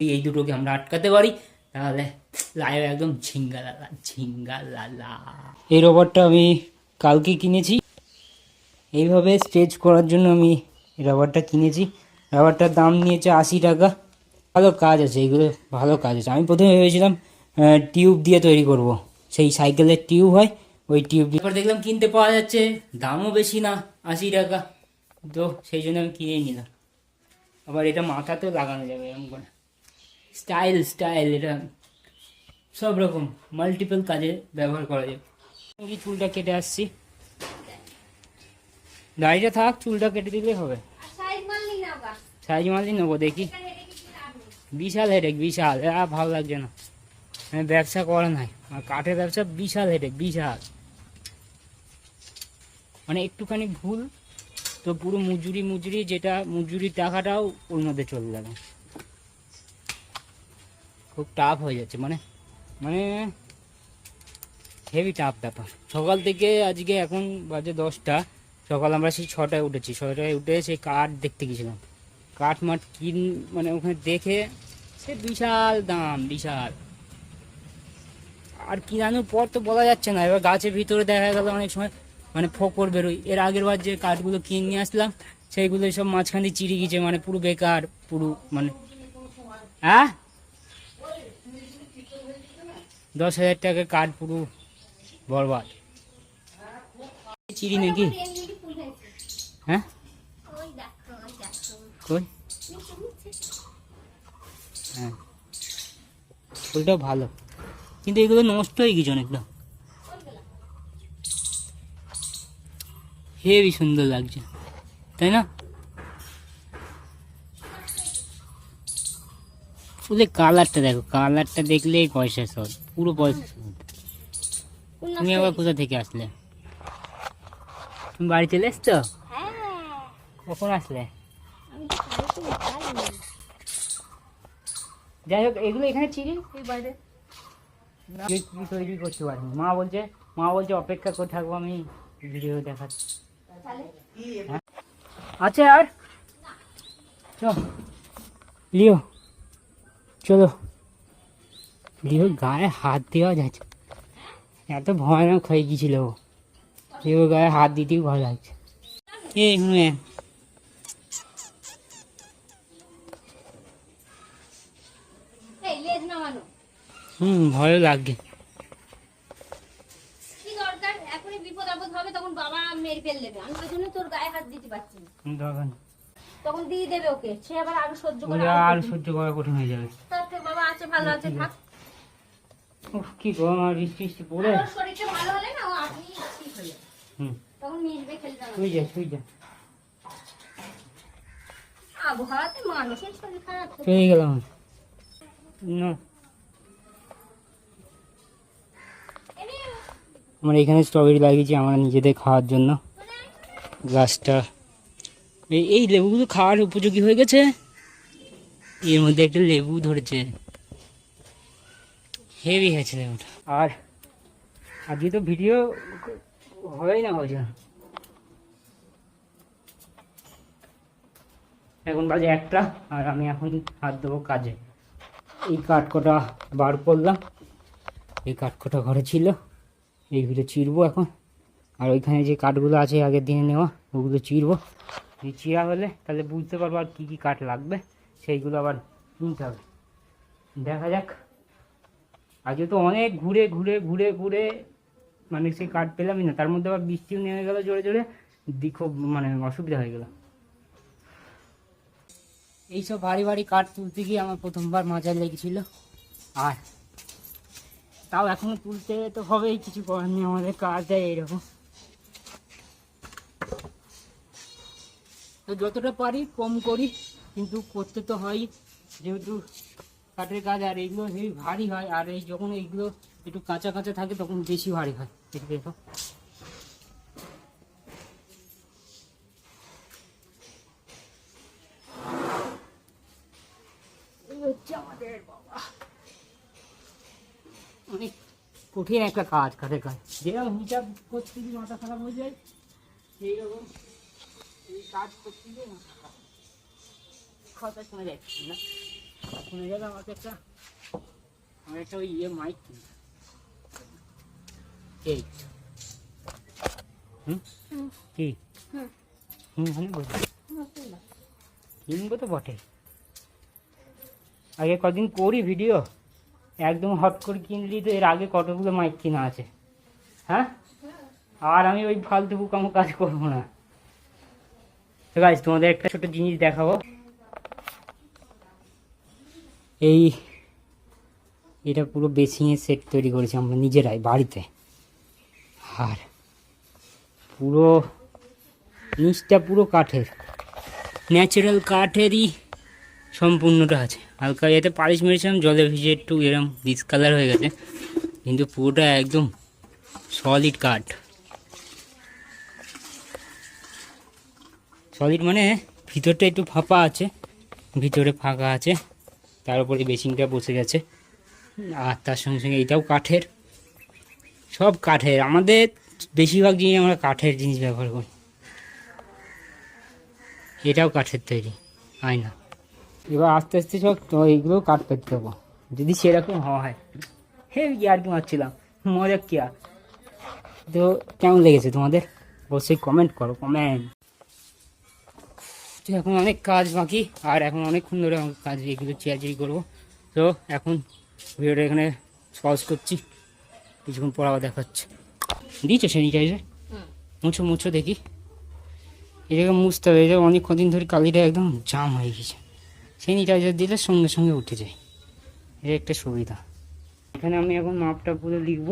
এই দুটোকে আমরা আটকাতে পারি। তাহলে লাইভ একদম ঝিঙ্গা লালা ঝিঙ্গালালা ঝিঙ্গালালা। এই রবারটা আমি কালকে কিনেছি। এইভাবে স্ট্রেচ করার জন্য আমি রাবারটা কিনেছি। রাবারটার দাম নিয়েছে আশি টাকা। ভালো কাজ আছে এগুলো ভালো কাজ আছে। আমি প্রথমে ভেবেছিলাম টিউব দিয়ে তৈরি করব। সেই সাইকেলের টিউব হয় ওই টিউব দিয়ে দেখলাম কিনতে পাওয়া যাচ্ছে দামও বেশি না আশি টাকা। তো সেই জন্য আমি কিনে নিলাম। আবার এটা মাথাতেও লাগানো যাবে এরকম করে। স্টাইল স্টাইল, এটা সব রকম মাল্টিপল কাজে ব্যবহার করা যায়। চুলটা কেটে আসছি? দাড়িটা থাক, চুলটা কেটে দিলেই হবে। সাইজ মালই নেব, দেখি। বিশাল হেডেক বিশাল। আ ভালো লাগছে না। ব্যবসা করা নাই। আর কাঠের ব্যবসা বিশাল হেডেক বিশাল। মানে একটুখানি ভুল, তো পুরো মজুরি মজুরি, যেটা মজুরি টাকাটাও ওর মধ্যে চলে যাবে। খুব টাফ হয়ে যাচ্ছে মানে মানে হেভি টাফ ব্যাপার। সকাল থেকে আজকে এখন বাজে দশটা, সকাল আমরা সেই ছটায় উঠেছি। ছটায় উঠে সেই কাঠ দেখতে গেছিলাম। কাঠ মাঠ কিন মানে ওখানে দেখে সে বিশাল দাম, বিশাল। আর কিনানোর পর তো বলা যাচ্ছে না, এবার গাছের ভিতরে দেখা গেল অনেক সময় মানে ফোকর বেরোয়। এর আগের বার যে কাঠগুলো কিনে নিয়ে আসলাম, সেইগুলো সব মাঝখানে চিড়ে গেছে মানে পুরো বেকার, পুরো মানে হ্যাঁ? দশ হাজার টাকা কাঠ পুরো বরবাদ। চিড়ি নাকি? হ্যাঁ? কই? হ্যাঁ। ফুলটাও ভালো। কিন্তু এগুলো নষ্ট হয়ে গেছে অনেকটা। হেবি সুন্দর লাগছে। তাই না? ফুলের কালারটা দেখো কালারটা দেখলেই পয়সা সব পুরো পয়সা শোধ। তুমি আবার কোথা থেকে আসলে? তুমি বাড়ি চলে এসছো? কখন আসলে? যাই হোক এগুলো এখানে চিনি এই বাইরে। তৈরি করতে পারিনি। মা বলছে মা বলছে অপেক্ষা করে থাকব আমি ভিডিও দেখাচ্ছি। হ্যাঁ? আছে আর? চল লিও। চলো। লিও গায়ে হাত দেওয়া যাচ্ছে। এত ভয়ানক হয়ে গিয়েছিল ও। লিও গায়ে হাত দিতেই ভয় লাগছে। এই হুয়ে হুম বিপদ আপদ হবে তখন বাবা মেরে ফেল দেবে আমি ওই জন্য তোর গায়ে হাত দিতে পারছি না। তখন দিয়ে দেবে ওকে। সে আবার আরও সহ্য করে আর সহ্য করা কঠিন হয়ে যাবে। তার থেকে বাবা আছে ভালো আছে থাক। উফ, কি গরম আর বৃষ্টি বৃষ্টি পড়ে। শরীরটা ভালো হলে না ও আপনি ঠিক হয়ে যাবে। হুম। তখন মিশবে শুই যা শুই যা। আবহাওয়াতে মানুষের শরীর খারাপ। পেয়ে গেলাম না। আমরা এখানে স্ট্রবেরি লাগিয়েছি আমরা নিজেদের খাওয়ার জন্য। গাছটা এই লেবুগুলো খাওয়ার উপযোগী হয়ে গেছে? এর মধ্যে একটা লেবু ধরেছে। হেভি হয়েছে লেবুটা। আর, আজকে তো ভিডিও হবেই না হয়েছে এখন বাজে একটা, আর আমি এখন হাত দেবো কাজে। এই কাঠকটা বার করলাম। এই কাঠকটা ঘরে ছিল। এইগুলো চিরবো এখন। আর ওইখানে যে কাঠগুলো আছে আগের দিনে নেওয়া, ওগুলো চিরবো। চিরা হলে তাহলে বুঝতে পারব আর কী কী কাঠ লাগবে, সেইগুলো আবার কিনতে হবে। দেখা যাক। আজকে তো অনেক ঘুরে ঘুরে ঘুরে ঘুরে মানে সেই কাঠ পেলামই না, তার মধ্যে আবার বৃষ্টিও নেমে গেলো জোরে জোরে, দি খুব মানে অসুবিধা হয়ে গেলো। এইসব ভারী ভারী কাঠ তুলতে গিয়ে আমার প্রথমবার মজা লেগেছিল। আর তাও এখনও তুলতে তো হবেই, কিছু করার নেই, আমাদের কাজ দেয় এইরকম। তো যতটা পারি কম করি কিন্তু করতে তো হয়। যেহেতু কাঠের কাজ আর এইগুলো হেবি ভারী হয় আর এই যখন এইগুলো একটু কাঁচা কাঁচা থাকে তখন বেশি ভারী হয়। দেখো। অনেক কঠিন একটা কাজ কাঠের কাজ। যেরকম হিসাব করতে মাথা খারাপ হয়ে যায় সেইরকম এই কাজ কথা শোনা যাচ্ছে না। শুনে গেলে আমাকে একটা আমার একটা ওই ইয়ে মাইক কিনতে হবে। এই। হুম? হুম। কি? হুম। হুম বলছি কিনবো তো বটে। আগে কদিন করি ভিডিও একদম হট করে কিনলি তো এর আগে কতগুলো মাইক কিনা আছে? হ্যাঁ। আর আমি ওই ফালতু বুকামো কাজ করব না। গাইজ তোমাদের একটা ছোট জিনিস দেখাবো। এই এটা পুরো বেসিংয়ের সেট তৈরি করেছি আমরা নিজেরাই বাড়িতে। আর পুরো নিচটা পুরো কাঠের। ন্যাচারাল কাঠেরই সম্পূর্ণটা আছে। হালকা এতে পালিশ মেরেছিলাম, জলে ভিজে একটু এরম ডিসকালার হয়ে গেছে। কিন্তু পুরোটা একদম সলিড কাঠ। সলিড মানে ভিতরটা একটু ফাঁপা আছে, ভিতরে ফাঁকা আছে, তার উপরে বেসিনটা বসে গেছে, আর তার সঙ্গে সঙ্গে এটাও কাঠের, সব কাঠের, আমাদের বেশিরভাগ জিনিস আমরা কাঠের জিনিস ব্যবহার করি। এটাও কাঠের তৈরি আয়না এবার আস্তে আস্তে সব এইগুলো কাঠ পেতে দেবো, যদি সেরকম হয়। হে আর কি মারছিলাম মজা কি আর। তো কেমন লেগেছে তোমাদের? অবশ্যই কমেন্ট করো কমেন্ট তো এখন অনেক কাজ বাকি, আর এখন অনেকক্ষণ ধরে আমাকে কাজ এগুলো চেয়ারচেরি করব। তো এখন ভিডিওটা এখানে সহজ করছি, কিছুক্ষণ পর আবার দেখাচ্ছে। দিয়েছ স্যানিটাইজার মুছো মুছো দেখি। এটাকে মুছতে হবে এটা অনেক কদিন ধরে কালিটা একদম জাম হয়ে গেছে। স্যানিটাইজার দিলে সঙ্গে সঙ্গে উঠে যায়। এটা একটা সুবিধা। এখানে আমি এখন মাপটা পুরো লিখব,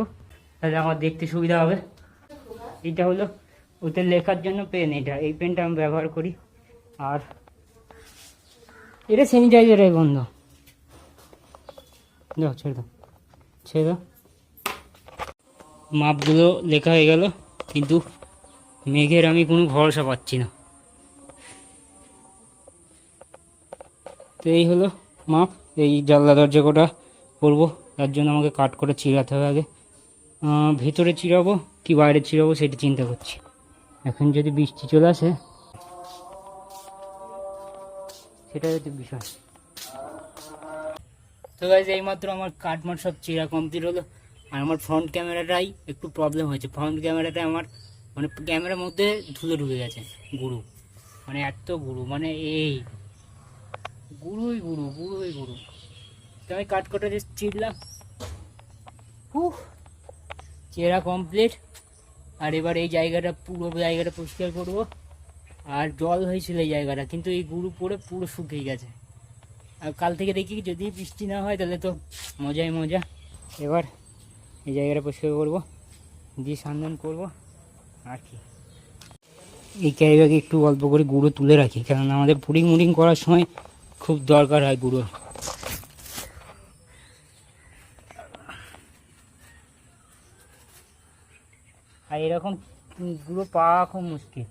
তাহলে আমার দেখতে সুবিধা হবে। এটা হলো, ওতে লেখার জন্য পেন এটা। এই পেনটা আমি ব্যবহার করি। আর এটা স্যানিটাইজারের গন্ধ। দাও, ছেড়ে দাও ছেড়ে দাও। মাপগুলো লেখা হয়ে গেল, কিন্তু মেঘের আমি কোনো ভরসা পাচ্ছি না। তো এই হলো মাপ, এই জানলা দরজা কোটা করব, তার জন্য আমাকে কাট করে চিরাতে হবে আগে। ভেতরে চিরাবো কি বাইরে চিরাবো সেটা চিন্তা করছি। এখন যদি বৃষ্টি চলে আসে সেটা হচ্ছে বিষয়। তো গাইজ এইমাত্র আমার কাটমাট সব চিরা কমপ্লিট হলো। আর আমার ফ্রন্ট ক্যামেরাটাই একটু প্রবলেম হয়েছে। ফ্রন্ট ক্যামেরাটা আমার মানে ক্যামেরার মধ্যে ধুলো ঢুকে গেছে, গুরু। মানে এত গুরু মানে এই। গুরুই গুরু গুরুই গুরু। তো আমি কাট করে যে চিরলাম। হুহ চেরা কমপ্লিট আর এবার এই জায়গাটা, পুরো জায়গাটা পরিষ্কার করব। আর জল হয়েছিল এই জায়গাটা, কিন্তু এই গুরু পড়ে পুরো শুকিয়ে গেছে। আর কাল থেকে দেখি যদি বৃষ্টি না হয়, তাহলে তো মজাই মজা। এবার এই জায়গাটা পরিষ্কার করব, দিয়ে সন্ধান করব, আর কি। এই ব্যাগে একটু অল্প করে গুঁড়ো তুলে রাখি কারণ আমাদের পুডিং মুডিং করার সময় খুব দরকার হয় গুঁড়ো। আর এরকম গুঁড়ো পাওয়া খুব মুশকিল।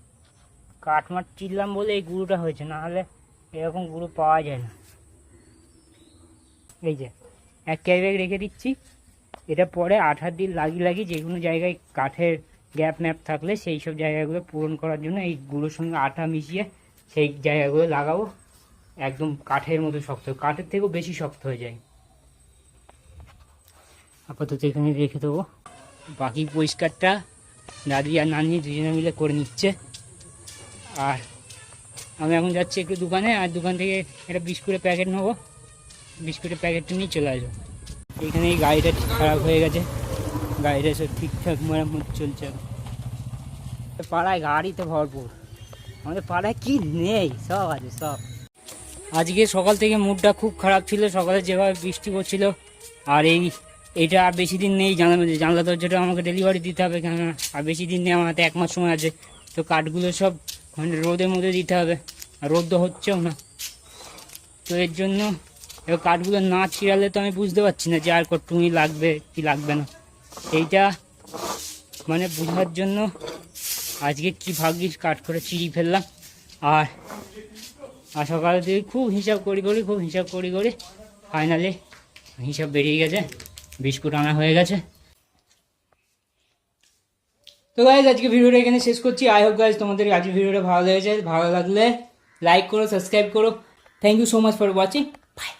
কাঠমাট চিনলাম বলে এই গুঁড়োটা হয়েছে না হলে এরকম গুঁড়ো পাওয়া যায় না। এই যে, এক ক্যারি ব্যাগ রেখে দিচ্ছি। এটা পরে আঠার দিন লাগিয়ে লাগিয়ে যে কোনো জায়গায় কাঠের গ্যাপ ম্যাপ থাকলে সেই সব জায়গাগুলো পূরণ করার জন্য এই গুঁড়োর সঙ্গে আঠা মিশিয়ে সেই জায়গাগুলো লাগাবো। একদম কাঠের মতো শক্ত, কাঠের থেকেও বেশি শক্ত হয়ে যায়। আপাতত এখানে রেখে দেবো। বাকি পরিষ্কারটা দাদি আর নানি দুজনে মিলে করে নিচ্ছে। আর আমি এখন যাচ্ছি একটু দোকানে, আর দোকান থেকে একটা বিস্কুটের প্যাকেট নেব। বিস্কুটের প্যাকেটটা নিয়ে চলে আসব। এখানে এই গাড়িটা খারাপ হয়ে গেছে। গাড়িটা সব ঠিকঠাক মেরামত চলছে। পাড়ায় গাড়ি তো ভরপুর। আমাদের পাড়ায় কি নেই? সব আছে, সব। আজকে সকাল থেকে মুডটা খুব খারাপ ছিল। সকালে যেভাবে বৃষ্টি পড়ছিল, আর এই, এটা আর বেশি দিন নেই জানলা জানলা দরজাটা আমাকে ডেলিভারি দিতে হবে কেননা, আর বেশি দিন নেই আমার হাতে এক মাস সময় আছে। তো কাঠগুলো সব মানে রোদের মধ্যে দিতে হবে। আর রোদ তো হচ্ছেও না। তো এর জন্য এবার কাঠগুলো না ছিঁড়ালে তো আমি বুঝতে পারছি না যে আর কতটুকুনি লাগবে, কি লাগবে না। এইটা মানে বোঝার জন্য আজকে কি ভাগ্যিস কাঠ করে চিড়ি ফেললাম। আর আর সকালে থেকে খুব হিসাব করি করি, খুব হিসাব করি করি ফাইনালি হিসাব বেরিয়ে গেছে। বিস্কুট আনা হয়ে গেছে। তো গাইজ আজকে ভিডিওটা এখানে শেষ করছি। আই হোপ গাইজ তোমাদের আজকে ভিডিওটা ভালো লেগেছে। ভালো লাগলে লাইক করো সাবস্ক্রাইব করো। Thank you so much for watching bye